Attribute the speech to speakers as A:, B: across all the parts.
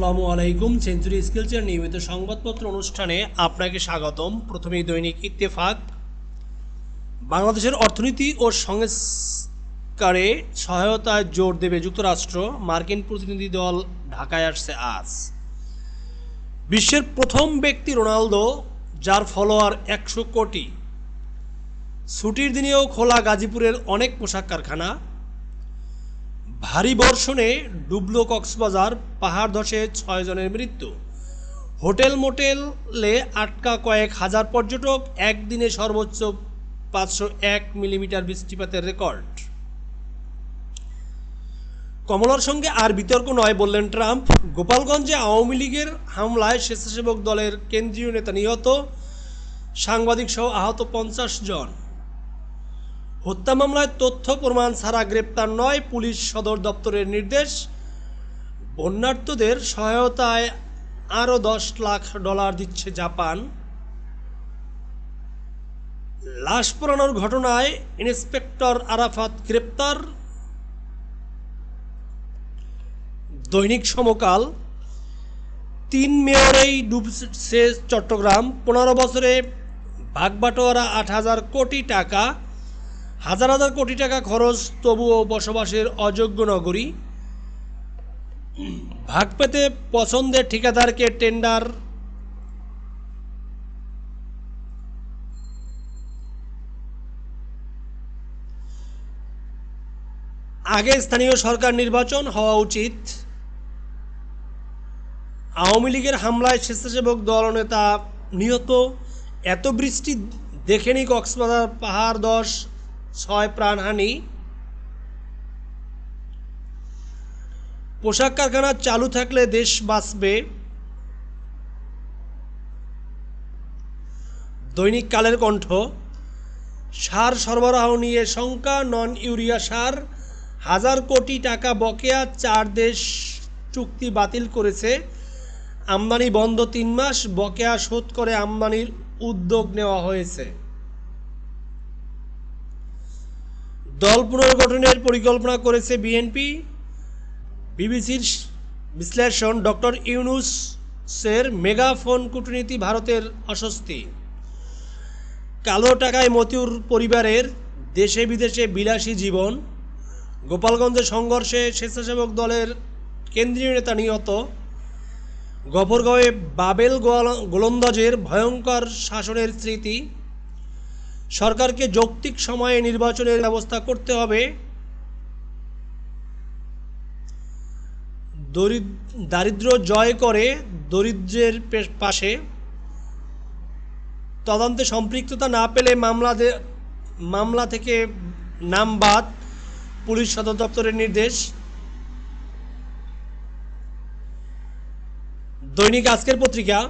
A: আসসালামু আলাইকুম। সেঞ্চুরি স্কিলসের নিয়মিত সংবাদপত্র অনুষ্ঠানে আপনাকে স্বাগতম। প্রথমেই দৈনিক ইত্তেফাক। বাংলাদেশের অর্থনীতি ও সংস্কারে সহায়তায় জোর দেবে যুক্তরাষ্ট্র। মার্কিন প্রতিনিধি দল ঢাকায় আসছে আজ। বিশ্বের প্রথম ব্যক্তি রোনালদো, যার ফলোয়ার একশো কোটি। ছুটির দিনেও খোলা গাজীপুরের অনেক পোশাক কারখানা। ভারী বর্ষণে ডুবলো কক্সবাজার, পাহাড় ধসে ছয় জনের মৃত্যু। হোটেল মোটেলে আটকা কয়েক হাজার পর্যটক, একদিনে সর্বোচ্চ পাঁচশো এক মিলিমিটার বৃষ্টিপাতের রেকর্ড। কমলার সঙ্গে আর বিতর্ক নয় বললেন ট্রাম্প। গোপালগঞ্জে আওয়ামী লীগের হামলায় স্বেচ্ছাসেবক দলের কেন্দ্রীয় নেতা নিহত। সাংবাদিক সহ আহত পঞ্চাশ জন। হত্যা মামলায় তথ্য প্রমাণ ছাড়া গ্রেপ্তার নয় পুলিশ সদর দপ্তরের নির্দেশ। বন্যার্তদের সহায়তায় আরও দশ লাখ ডলার দিচ্ছে জাপান। লাশ পোড়ানোর ঘটনায় ইন্সপেক্টর আরাফাত গ্রেপ্তার। দৈনিক সমকাল। তিন মেয়রেই ডুবছে চট্টগ্রাম। পনেরো বছরে ভাগবাটোয়ারা আট হাজার কোটি টাকা। হাজার হাজার কোটি টাকা খরচ, তবুও বসবাসের অযোগ্য নগরী। ভাগ পেতে পছন্দের ঠিকাদারকে টেন্ডার। আগে স্থানীয় সরকার নির্বাচন হওয়া উচিত। আওয়ামী লীগের হামলায় স্বেচ্ছাসেবক দলনেতা নিহত। এত বৃষ্টি দেখেনি কক্সবাজার পাহাড় দশ। ছয় প্রাণহানি পোশাক কারখানা চালু থাকলে দেশ বাঁচবে। দৈনিক কালের কণ্ঠ, সার সরবরাহ নিয়ে শঙ্কা, নন ইউরিয়া সার, হাজার কোটি টাকা বকেয়া, চার দেশ চুক্তি বাতিল করেছে। আমদানি বন্ধ তিন মাস, বকেয়া শোধ করে আমদানির উদ্যোগ নেওয়া হয়েছে। দল পুনর্গঠনের পরিকল্পনা করেছে বিএনপি বিবিসির বিশ্লেষণ ডক্টর ইউনুসের মেগাফোন কূটনীতি ভারতের অস্বস্তি। কালো টাকায় মতিউর পরিবারের দেশে বিদেশে বিলাসী জীবন। গোপালগঞ্জে সংঘর্ষে স্বেচ্ছাসেবক দলের কেন্দ্রীয় নেতা নিহত। গফরগাঁওয়ে বাবেল গোলন্দাজের ভয়ঙ্কর শাসনের স্মৃতি। সরকারকে যৌক্তিক সময়ে নির্বাচনের ব্যবস্থা করতে হবে। দরিদ- দারিদ্র জয় করে দরিদ্রের পাশে। তদন্তে সম্পৃক্ততা না পেলে মামলা মামলা থেকে নাম বাদ পুলিশ সদর দপ্তরের নির্দেশ। দৈনিক আজকের পত্রিকা,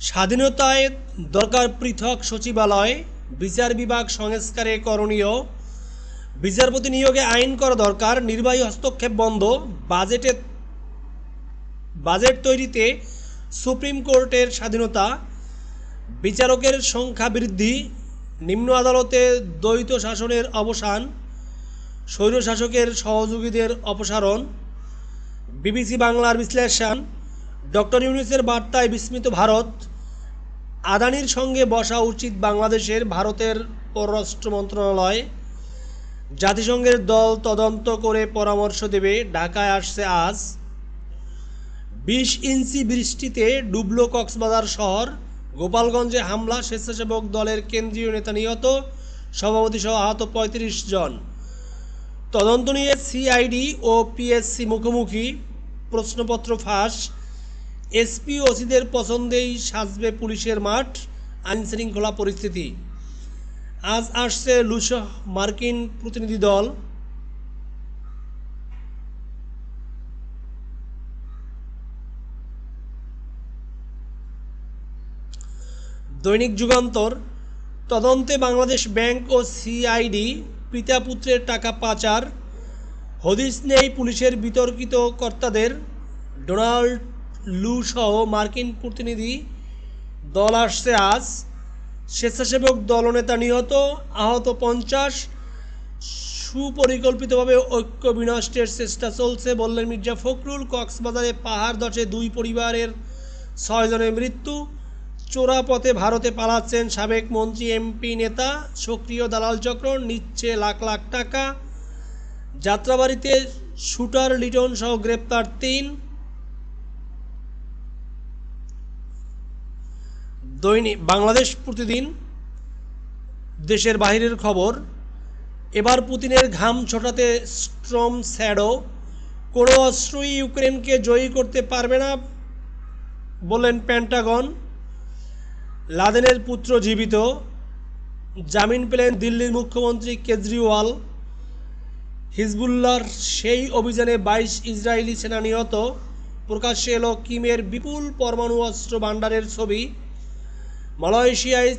A: স্বাধীনতায় দরকার পৃথক সচিবালয়। বিচার বিভাগ সংস্কারে করণীয়। বিচারপতি নিয়োগে আইন করা দরকার, নির্বাহী হস্তক্ষেপ বন্ধ, বাজেটে বাজেট তৈরিতে সুপ্রিম কোর্টের স্বাধীনতা, বিচারকের সংখ্যা বৃদ্ধি, নিম্ন আদালতে দ্বৈত শাসনের অবসান স্বৈরশাসকের সহযোগীদের অপসারণ, বিবিসি বাংলার বিশ্লেষণ, ডক্টর ইউনিসের বার্তায় বিস্মিত ভারত আদানির সঙ্গে বসা উচিত বাংলাদেশের ভারতের পররাষ্ট্র মন্ত্রণালয়। জাতিসংঘের দল তদন্ত করে পরামর্শ দেবে, ঢাকায় আসছে আজ। বিশ ইঞ্চি বৃষ্টিতে ডুবলো কক্সবাজার শহর। গোপালগঞ্জে হামলা, স্বেচ্ছাসেবক দলের কেন্দ্রীয় নেতা নিহত সভাপতি সহ আহত পঁয়ত্রিশ জন। তদন্ত নিয়ে সিআইডি ও পিএসসি মুখোমুখি, প্রশ্নপত্র ফাঁস। এসপি ওসিদের পছন্দেই সাজবে পুলিশের মাঠ আইন শৃঙ্খলা পরিস্থিতি। আজ আসছে লুসহ মার্কিন প্রতিনিধি দল। দৈনিক যুগান্তর, তদন্তে বাংলাদেশ ব্যাংক ও সিআইডি পিতা পুত্রের টাকা পাচার, হদিস নেই পুলিশের বিতর্কিত কর্তাদের, ডোনাল্ড লু সহ মার্কিন প্রতিনিধি দল আসছে আজ। স্বেচ্ছাসেবক দলনেতা নিহত, আহত পঞ্চাশ। সুপরিকল্পিতভাবে ঐক্য বিনষ্টের চেষ্টা চলছে বললেন মির্জা ফখরুল। কক্সবাজারে পাহাড় দশে দুই পরিবারের ছয়জনের মৃত্যু। চোরা পথে ভারতে পালাচ্ছেন সাবেক মন্ত্রী, এমপি নেতা সক্রিয় দালাল চক্র, নিচ্ছে লাখ লাখ টাকা। যাত্রাবাড়িতে শুটার লিটন সহ গ্রেপ্তার তিন। দৈনিক বাংলাদেশ প্রতিদিন, দেশের বাহিরের খবর, এবার পুতিনের ঘাম ছোটাতে স্ট্রম স্যাডো, কোনো অস্ত্রই ইউক্রেনকে জয়ী করতে পারবে না বললেন প্যান্টাগন। লাদেনের পুত্র জীবিত, জামিন পেলেন দিল্লির মুখ্যমন্ত্রী কেজরিওয়াল। হিজবুল্লাহর সেই অভিযানে বাইশ ইসরায়েলি সেনা নিহত। প্রকাশ্যে এলো কিমের বিপুল পরমাণু অস্ত্র ভাণ্ডারের ছবি। মালয়েশিয়ায়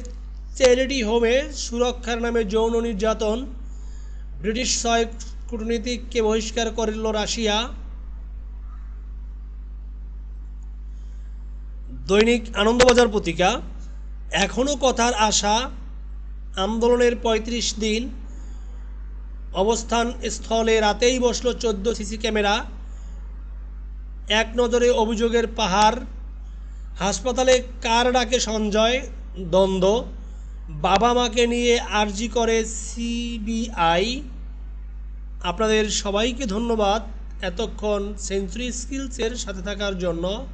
A: চ্যারিটি হোমে সুরক্ষার নামে যৌন নির্যাতন, ব্রিটিশ ছয় কূটনীতিককে বহিষ্কার করল রাশিয়া। দৈনিক আনন্দবাজার পত্রিকা এখনও কথার আশা, আন্দোলনের ৩৫ দিন, অবস্থান স্থলে রাতেই বসল চোদ্দ সিসি ক্যামেরা, এক নজরে অভিযোগের পাহাড় হাসপাতালে কার ডাকে সঞ্জয়, দ্বন্দ্ব, বাবা মাকে নিয়ে আরজি করে সিবিআই। আপনাদের সবাইকে ধন্যবাদ এতক্ষণ সেঞ্চুরি স্কিলসের সাথে থাকার জন্য।